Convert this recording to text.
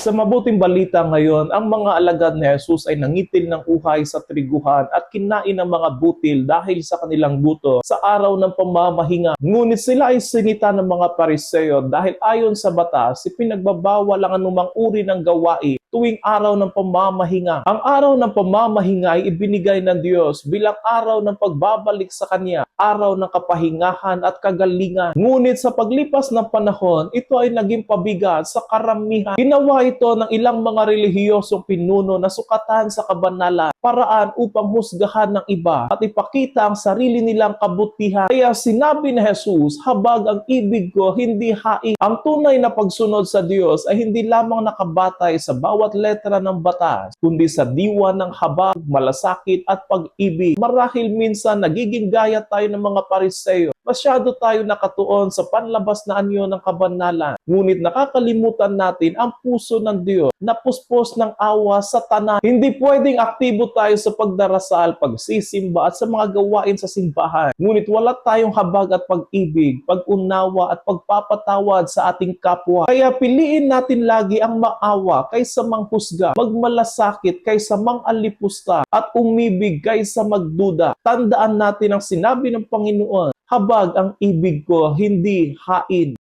Sa mabuting balita ngayon, ang mga alagad ni Jesus ay nangitil ng uhay sa triguhan at kinain ng mga butil dahil sa kanilang buto sa araw ng pamamahinga. Ngunit sila ay sinita ng mga pariseo dahil ayon sa batas, ipinagbabawal ang anumang uri ng gawain tuwing araw ng pamamahinga. Ang araw ng pamamahinga ay ibinigay ng Diyos bilang araw ng pagbabalik sa Kanya, araw ng kapahingahan at kagalingan. Ngunit sa paglipas ng panahon, ito ay naging pabigat sa karamihan. Ginawa ito ng ilang mga relihiyosong pinuno na sukatan sa kabanalan, paraan upang husgahan ng iba at ipakita ang sarili nilang kabutihan. Kaya sinabi ni Jesus, habag ang ibig ko, hindi haing. Ang tunay na pagsunod sa Diyos ay hindi lamang nakabatay sa bawat letra ng batas, kundi sa diwa ng habag, malasakit at pag-ibig. Marahil minsan nagiging gaya tayo ng mga pariseo. Masyado tayo nakatuon sa panlabas na anyo ng kabanalan. Ngunit nakakalimutan natin ang puso ng Diyos na puspos ng awa sa tanan. Hindi pwedeng aktibo tayo sa pagdarasal, pagsisimba at sa mga gawain sa simbahan. Ngunit wala tayong habag at pag-ibig, pag-unawa at pagpapatawad sa ating kapwa. Kaya piliin natin lagi ang maawa kaysa manghusga, magmalasakit kaysa mangalipusta at umibig kaysa magduda. Tandaan natin ang sinabi ng Panginoon, habag ang ibig ko, hindi hain.